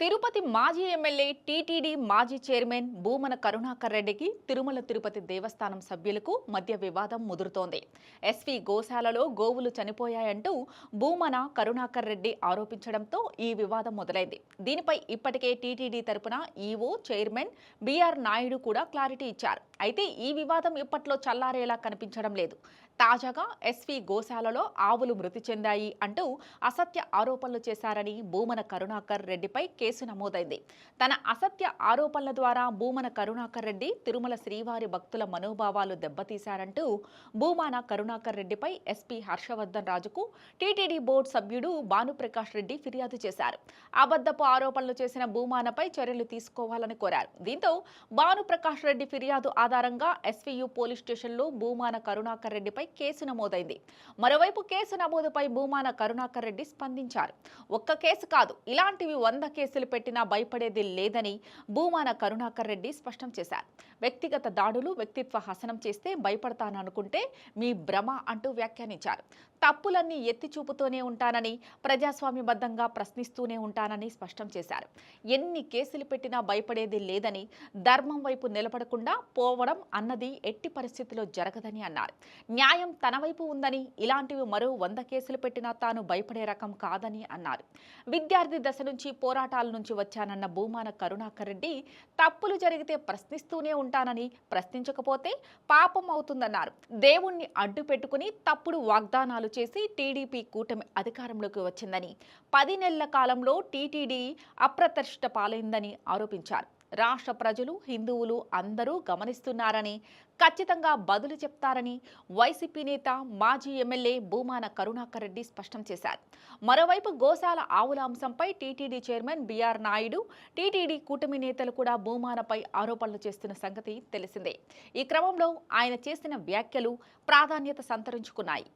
తిరుపతి మాజీ MLA TTD మాజీ chairman Bhumana Karunakar రెడ్డికి తిరుమల తిరుపతి దేవస్థానం సభ్యులకు మధ్య వివాదం ముదురుతోంది. ఎస్వి గోశాలలో గోవులు చనిపోయాయంటూ భూమన కరుణాకర్ రెడ్డి ఆరోపించడంతో ఈ వివాదం మొదలైంది. దీనిపై ఇప్పటికే టీటీడీ తరపున ఈవో చైర్మన్ బీఆర్ నాయుడు కూడా క్లారిటీ ఇచ్చారు. అయితే ఈ వివాదం ఇప్పట్లో చల్లారేలా కనిపించడం లేదు. తాజాగా ఎస్వి గోశాలలో ఆవులు మృతి చెందాయి అంటూ అసత్య ఆరోపణలు చేశారని భూమన కరుణాకర్ రెడ్డిపై కేసు నమోదైంది. తన అసత్య ఆరోపణల ద్వారా భూమన కరుణాకర్ రెడ్డి తిరుమల శ్రీవారి భక్తుల మనోభావాలు దెబ్బతీశారంటూ భూమాన కరుణాకర్ రెడ్డిపై ఎస్పీ హర్షవర్ధన్ రాజుకు టీటీడీ బోర్డు సభ్యుడు భానుప్రకాష్ రెడ్డి ఫిర్యాదు చేశారు. అబద్ధపు ఆరోపణలు చేసిన భూమానపై చర్యలు తీసుకోవాలని కోరారు. దీంతో భానుప్రకాష్ రెడ్డి ఫిర్యాదు ఆధారంగా ఎస్వీయు పోలీస్ స్టేషన్లో భూమాన కరుణాకర్ రెడ్డిపై కేసు నమోదైంది. మరోవైపు కేసు నమోదుపై భూమాన కరుణాకర్ రెడ్డి స్పందించారు. ఒక్క కేసు కాదు ఇలాంటివి వంద కేసులు పెట్టినా భయపడేది లేదని భూమాన కరుణాకర్ రెడ్డి స్పష్టం చేశారు. వ్యక్తిగత దాడులు వ్యక్తిత్వ హసనం చేస్తే భయపడతాననుకుంటే మీ భ్రమ అంటూ వ్యాఖ్యానించారు. తప్పులన్నీ ఎత్తి చూపుతూనే ఉంటానని ప్రజాస్వామ్యబద్ధంగా ప్రశ్నిస్తూనే ఉంటానని స్పష్టం చేశారు. ఎన్ని కేసులు పెట్టినా భయపడేది లేదని ధర్మం వైపు నిలబడకుండా పోవడం అన్నది ఎట్టి పరిస్థితిలో జరగదని అన్నారు. న్యాయ తన వైపు ఉందని ఇలాంటివి మరో వంద కేసులు పెట్టినా తాను భయపడే రకం కాదని అన్నారు. విద్యార్థి దశ నుంచి పోరాటాల నుంచి వచ్చానన్న భూమాన కరుణాకర్ రెడ్డి తప్పులు జరిగితే ప్రశ్నిస్తూనే ఉంటానని ప్రశ్నించకపోతే పాపం అవుతుందన్నారు. దేవుణ్ణి అడ్డు పెట్టుకుని తప్పుడు వాగ్దానాలు చేసి టీడీపీ కూటమి అధికారంలోకి వచ్చిందని పది నెలల కాలంలో టీటీడీ అప్రతిష్ట పాలైందని ఆరోపించారు. రాష్ట్ర ప్రజలు హిందువులు అందరూ గమనిస్తున్నారని ఖచ్చితంగా బదులు చెప్తారని వైసీపీ నేత మాజీ ఎమ్మెల్యే భూమాన కరుణాకర్ రెడ్డి స్పష్టం చేశారు. మరోవైపు గోశాల ఆవుల అంశంపై TTD chairman BR Naidu TTD కూటమి నేతలు కూడా భూమానపై ఆరోపణలు చేస్తున్న సంగతి తెలిసిందే. ఈ క్రమంలో ఆయన చేసిన వ్యాఖ్యలు ప్రాధాన్యత సంతరించుకున్నాయి.